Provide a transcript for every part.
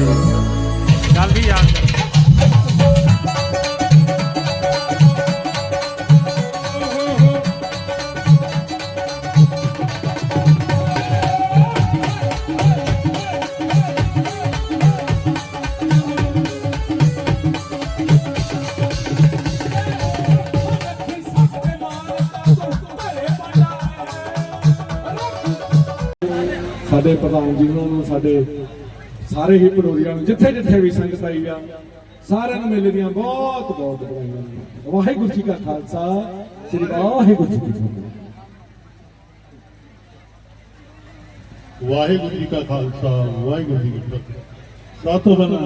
ਗੱਲ ਵੀ ਯਾਦ ਕਰ ਸਾਡੇ ਪ੍ਰਧਾਨ ਜੀ ਉਹਨਾਂ ਨੂੰ ਸਾਡੇ ਸਾਰੇ ਹੀ ਪੜੋਰੀਆਂ ਨੂੰ ਜਿੱਥੇ ਜਿੱਥੇ ਵੀ ਸੰਗਤ ਆਈ ਆ ਸਾਰਿਆਂ ਨੂੰ ਮੇਲੇ ਦੀਆਂ ਬਹੁਤ ਬਹੁਤ ਵਧਾਈਆਂ ਵਾਹਿਗੁਰੂ ਜੀ ਕਾ ਖਾਲਸਾ ਸ੍ਰੀ ਵਾਹਿਗੁਰੂ ਜੀ ਕੀ ਫਤਿਹ। ਵਾਹਿਗੁਰੂ ਜੀ ਕਾ ਖਾਲਸਾ ਵਾਹਿਗੁਰੂ ਜੀ ਕੀ ਫਤਿਹ। ਸਾਤੋਂ ਬਣਾ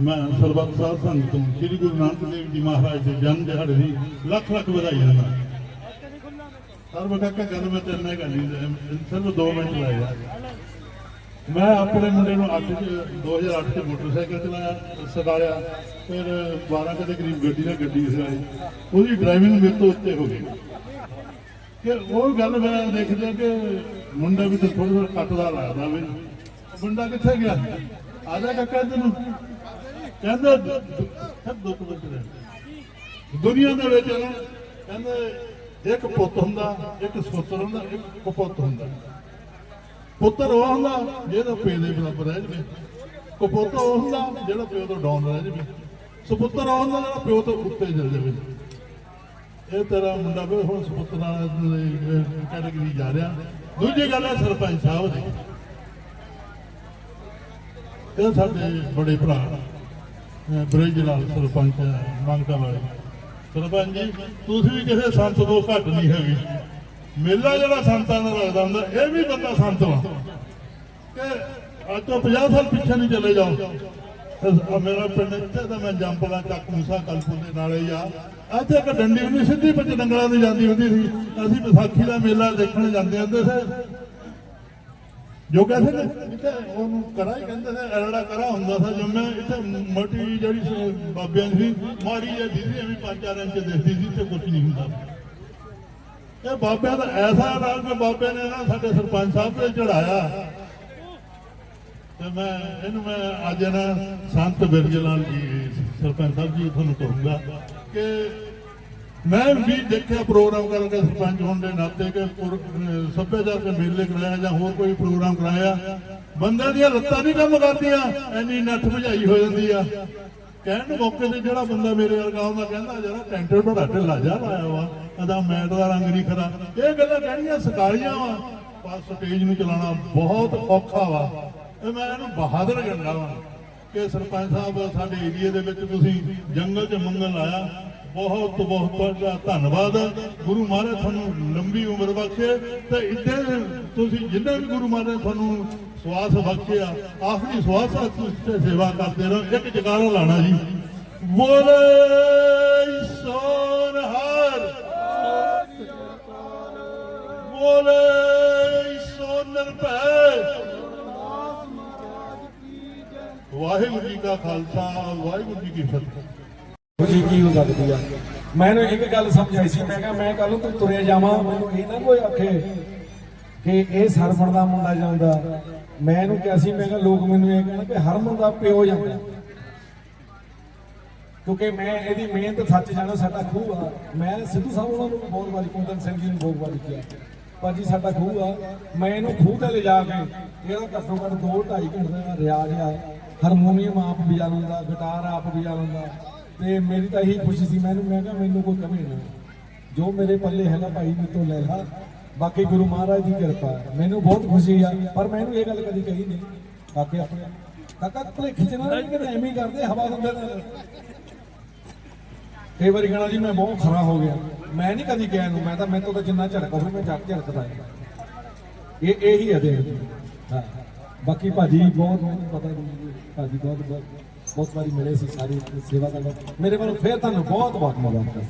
ਮੈਂ ਸਰਬੱਤ ਸਾਧ ਸੰਗਤ ਨੂੰ ਸ੍ਰੀ ਗੁਰੂ ਨਾਨਕ ਦੇਵ ਜੀ ਮਹਾਰਾਜ ਦੇ ਜਨਮ ਦਿਹਾੜੇ ਦੀ ਲੱਖ ਲੱਖ ਵਧਾਈਆਂ ਦਿੰਦਾ ਸਰਬ ਕਾਕਾ ਗੱਲ ਮੈਂ ਤੇਰੇ ਨਾਲ ਕਰਨੀ ਹੈ, 2 ਮਿੰਟ ਲਾਇਆ ਮੈਂ ਆਪਣੇ ਮੁੰਡੇ ਨੂੰ 8 ਚ 2008 ਚ ਮੋਟਰਸਾਈਕਲ ਚਲਾਇਆ ਸਿਖਾਇਆ ਫਿਰ 12 ਕੁ ਦੇ ਕਰੀਬ ਗੱਡੀ ਨਾਲ ਗੱਡੀ ਸਿਖਾਈ ਉਹਦੀ ਡਰਾਈਵਿੰਗ ਮੇਰੇ ਤੋਂ ਉੱਤੇ ਹੋ ਗਈ। ਕਿ ਉਹ ਗੱਲ ਮੈਂ ਦੇਖਦਾ ਕਿ ਮੁੰਡਾ ਵੀ ਤਾਂ ਥੋੜਾ ਥੋੜਾ ਕੱਟਦਾ ਲੱਗਦਾ ਵੀ। ਮੁੰਡਾ ਕਿੱਥੇ ਗਿਆ? ਆ ਜਾ ਕਾਕਾ ਤੈਨੂੰ ਕਹਿੰਦਾ, ਸਭ ਦੁੱਖ ਦੁੱਖ ਰਹਿ ਦੁਨੀਆ ਦੇ ਵਿੱਚ ਕਹਿੰਦੇ, ਇੱਕ ਪੁੱਤ ਹੁੰਦਾ, ਇੱਕ ਸੁਪੁੱਤਰ ਹੁੰਦਾ, ਇੱਕ ਕੁਪੁੱਤ ਹੁੰਦਾ। ਪੁੱਤਰ ਉਹ ਹੁੰਦਾ ਜਿਹਦਾ ਪਿਓ ਦੇ ਬਰਾਬਰ ਰਹਿ ਜਵੇ। ਕੁਪੁੱਤ ਉਹ ਹੁੰਦਾ ਜਿਹੜਾ ਪਿਓ ਤੋਂ ਡਾਊਨ ਰਹਿ ਜਵੇ। ਸੁਪੁੱਤਰ ਉਹ ਹੁੰਦਾ ਜਿਹੜਾ ਪਿਓ ਤੋਂ ਉੱਤੇ ਚਲ ਜਾਵੇ। ਇਹ ਤੇਰਾ ਮੁੰਡਾ ਵੀ ਹੁਣ ਸੁਪੁੱਤਰਾਂ ਦੀ ਕੈਟਾਗਰੀ ਜਾ ਰਿਹਾ। ਦੂਜੀ ਗੱਲ ਹੈ ਸਰਪੰਚ ਸਾਹਿਬ ਦੀ। ਇਹ ਸਾਡੇ ਬੜੇ ਭਰਾ ਬ੍ਰਿਜ ਲਾਲ ਸਰਪੰਚ ਮੰਗਤਾ ਵਾਲੇ ਸਰਪੰਚ ਜੀ, ਤੁਸੀਂ ਵੀ ਕਿਸੇ ਸੰਤ ਤੋਂ ਘੱਟ ਨਹੀਂ ਹੈਗੇ। ਮੇਲਾ ਜਿਹੜਾ ਸੰਤਾਂ ਦਾ ਲੱਗਦਾ ਹੁੰਦਾ ਇਹ ਵੀ ਬੰਦਾ ਸੰਤ ਵਾ। ਕਿ ਅੱਜ ਤੋਂ 50 ਸਾਲ ਪਿੱਛੇ ਨਹੀਂ ਚਲੇ ਜਾਓ। ਮੇਰਾ ਪਿੰਡ ਇੱਥੇ ਤਾਂ ਮੈਂ ਜੰਪਲਾ ਚੱਕ ਮੂਸਾ ਕਲਪੁਰ ਦੇ ਨਾਲੇ ਆ। ਇੱਥੇ ਇੱਕ ਡੰਡੀ ਹੁੰਦੀ ਸਿੱਧੀ ਪੰਜ ਡੰਗਰਾਂ ਦੀ ਜਾਂਦੀ ਹੁੰਦੀ ਸੀ। ਅਸੀਂ ਵਿਸਾਖੀ ਦਾ ਮੇਲਾ ਦੇਖਣ ਜਾਂਦੇ ਹੁੰਦੇ ਸੀ। ਜੋ ਕਹਿੰਦੇ ਨੇ ਇੱਥੇ ਉਹਨੂੰ ਕਰਾ ਹੀ ਕਹਿੰਦੇ ਨੇ ਐੜਾ ਕਰਾ ਹੁੰਦਾ ਸੀ। ਜੰਮੇ ਇੱਥੇ ਮੋਟੀ ਜਿਹੜੀ ਸੀ ਬਾਬਿਆਂ ਦੀ ਸੀ, ਮਾੜੀ ਜਿਹੀ ਦੀਦੀ ਐਵੇਂ ਪੰਜ ਚਾਰ ਇੰਚ ਦਿਖਦੀ ਸੀ ਤੇ ਕੁਝ ਨਹੀਂ ਹੁੰਦਾ। ਇਹ ਬਾਬਿਆਂ ਦਾ ਐਸਾ ਨਾਲ ਕਿ ਬਾਬੇ ਨੇ ਨਾ ਸਾਡੇ ਸਰਪੰਚ ਸਾਹਿਬ ਤੇ ਚੜਾਇਆ ਤੇ ਮੈਂ, ਇਹਨੂੰ ਮੈਂ ਅੱਜ ਨਾ ਸੰਤ ਬਿਰਜ ਲਾਲ ਜੀ, ਸਰਪੰਚ ਸਾਹਿਬ ਜੀ ਤੁਹਾਨੂੰ ਕਹੂੰਗਾ ਕਿ ਮੈਂ ਵੀ ਦੇਖਿਆ ਪ੍ਰੋਗਰਾਮ ਕਰਕੇ ਸਰਪੰਚ ਹੋਣ ਦੇ ਨਾਤੇ ਕਿ ਸੱਭਿਆਚਾਰਕ ਮੇਲੇ ਕਰਾਇਆ ਜਾਂ ਹੋਰ ਕੋਈ ਪ੍ਰੋਗਰਾਮ ਕਰਾਇਆ। ਬੰਦਿਆਂ ਦੀਆਂ ਲੱਤਾਂ ਨਹੀਂ ਕੰਮ ਕਰਦੀਆਂ ਐਨੀ ਨੱਠ ਭਜਾਈ ਹੋ ਜਾਂਦੀ ਆ। ਕਹਿਣ ਨੂੰ ਮੌਕੇ ਤੇ ਜਿਹੜਾ ਬੰਦਾ ਮੇਰੇ ਵਰਗਾ ਹੁੰਦਾ ਕਹਿੰਦਾ ਜਿਹੜਾ ਟੈਂਟਰ ਬੜਾ ਢਿੱਲਾ ਜਾ ਲਾਇਆ ਵਾ। ਇਹਦਾ ਮੈਟ ਦਾ ਰੰਗ ਨਹੀਂ ਖਰਾ ਇਹ ਗੱਲਾਂ ਕਹਿਣੀਆਂ ਸਕਾਲੀਆਂ ਵਾ। ਪਰ ਸਟੇਜ ਨੂੰ ਚਲਾਉਣਾ ਬਹੁਤ ਔਖਾ ਵਾ। ਇਹ ਮੈਂ ਇਹਨੂੰ ਬਹਾਦਰ ਕਹਿੰਦਾ ਵਾ ਕਿ ਸਰਪੰਚ ਸਾਹਿਬ, ਸਾਡੇ ਏਰੀਏ ਦੇ ਵਿੱਚ ਤੁਸੀਂ ਜੰਗਲ 'ਚ ਮੰਗਲ ਲਾਇਆ ਬਹੁਤ ਬਹੁਤ ਤੁਹਾਡਾ ਧੰਨਵਾਦ। ਗੁਰੂ ਮਹਾਰਾਜ ਤੁਹਾਨੂੰ ਲੰਬੀ ਉਮਰ ਬਖਸ਼ੇ ਤੇ ਇੱਥੇ ਤੁਸੀਂ ਜਿੰਨੇ ਵੀ ਗੁਰੂ ਮਹਾਰਾਜ ਤੁਹਾਨੂੰ ਸਵਾਸ ਬਖਸ਼ਿਆ ਆਖਰੀ ਸਵਾਸ ਤੁਸੀਂ ਸੇਵਾ ਕਰਦੇ ਰਹੋ। ਇੱਕ ਜਗਾਰਾ ਲਾਣਾ ਜੀ। ਬੋਲੇ ਸੋਨਹਰ ਬੋਲੇ ਸੋਨਰ ਭੈ ਵਾਹਿਗੁਰੂ ਜੀ ਕਾ ਖਾਲਸਾ, ਵਾਹਿਗੁਰੂ ਜੀ ਕੀ ਫਤਿਹ। ਜੀ ਕੀ ਹੋ ਸਕਦੀ ਆ? ਮੈਨੂੰ ਇੱਕ ਗੱਲ ਸਮਝਾਈ ਸੀ। ਮੈਂ ਕਿਹਾ, ਮੈਂ ਕੱਲ ਨੂੰ ਤੂੰ ਤੁਰਿਆ ਜਾਵਾਂ। ਮੈਨੂੰ ਇਹ ਨਾ ਕੋਈ ਆਖੇ ਕਿ ਇਹ ਸਰਵਣ ਦਾ ਮੁੰਡਾ ਜਾਂਦਾ। ਮੈਂ ਇਹਨੂੰ ਕਿਹਾ ਸੀ, ਮੈਂ ਕਿਹਾ, ਲੋਕ ਮੈਨੂੰ ਇਹ ਕਹਿਣ ਕਿ ਹਰਮਨ ਦਾ ਪਿਓ ਜਾਂਦਾ। ਕਿਉਂਕਿ ਮੈਂ ਇਹਦੀ ਮਿਹਨਤ ਸੱਚ ਜਾਣਾ, ਸਾਡਾ ਖੂਹ ਆ। ਮੈਂ ਸਿੱਧੂ ਸਾਹਿਬ ਉਹਨਾਂ ਨੂੰ ਬਹੁਤ ਵਾਰੀ, ਕੁੰਦਨ ਸਿੰਘ ਜੀ ਨੂੰ ਬਹੁਤ ਵਾਰੀ ਕਿਹਾ। ਭਾਜੀ, ਸਾਡਾ ਖੂਹ ਆ। ਮੈਂ ਇਹਨੂੰ ਖੂਹ ਤੇ ਲਿਜਾ ਕੇ ਇਹਦਾ ਘੱਟੋ ਘੱਟ 2 2.5 ਘੰਟੇ ਦਾ ਰਿਆਜ਼ ਆ। ਹਾਰਮੋਨੀਅਮ ਆਪ ਵਜਾ ਲੈਂਦਾ ਗਿਟਾਰ ਆਪ ਵਜਾ ਲੈਂਦਾ ਤੇ ਮੇਰੀ ਤਾਂ ਇਹੀ ਖੁਸ਼ੀ ਸੀ। ਮੈਨੂੰ ਮੈਂ ਕਿਹਾ, ਮੈਨੂੰ ਕੋਈ ਕਮੀ ਨਾ। ਜੋ ਮੇਰੇ ਪੱਲੇ ਹੈਗਾ, ਭਾਈ, ਮੇਰੇ ਤੋਂ ਲੈ ਲਾ। ਬਾਕੀ ਗੁਰੂ ਮਹਾਰਾਜ ਦੀ ਕਿਰਪਾ ਮੈਨੂੰ ਬਹੁਤ ਖੁਸ਼ੀ ਆ, ਪਰ ਮੈਨੂੰ ਇਹ ਗੱਲ ਕਦੀ ਕਹੀ ਨਹੀਂ। ਕਾਕੇ ਆਪਣੇ ਕਾਕਾ ਭਲੇਖੇ ਚ ਐਵੇਂ ਕਰਦੇ, ਹਵਾ ਦਿੰਦੇ ਨੇ ਕਈ ਵਾਰੀ ਕਹਣਾ ਜੀ, ਮੈਂ ਬਹੁਤ ਖਰਾ ਹੋ ਗਿਆ। ਮੈਂ ਨਹੀਂ ਕਦੀ ਕਿਹਾ ਨੂੰ ਮੈਂ ਤਾਂ ਮੈਨੂੰ ਤਾਂ ਜਿੰਨਾ ਝੜਕਾ ਹੋਵੇ ਮੈਂ ਝੜਕ ਝੜਕਦਾ ਇਹ ਇਹੀ ਹੈ ਦੇ ਹਾਂ। ਬਾਕੀ ਭਾਜੀ ਬਹੁਤ ਪਤਾ ਨਹੀਂ ਭਾਜੀ ਬਹੁਤ ਬਹੁਤ ਬਹੁਤ ਵਾਰੀ ਮਿਲੇ ਸੀ ਸਾਰੀ ਸੇਵਾ ਦਾ ਮੇਰੇ ਵੱਲੋਂ ਫੇਰ ਤੁਹਾਨੂੰ ਬਹੁਤ ਬਹੁਤ ਮੁਬਾਰਕਾਂ।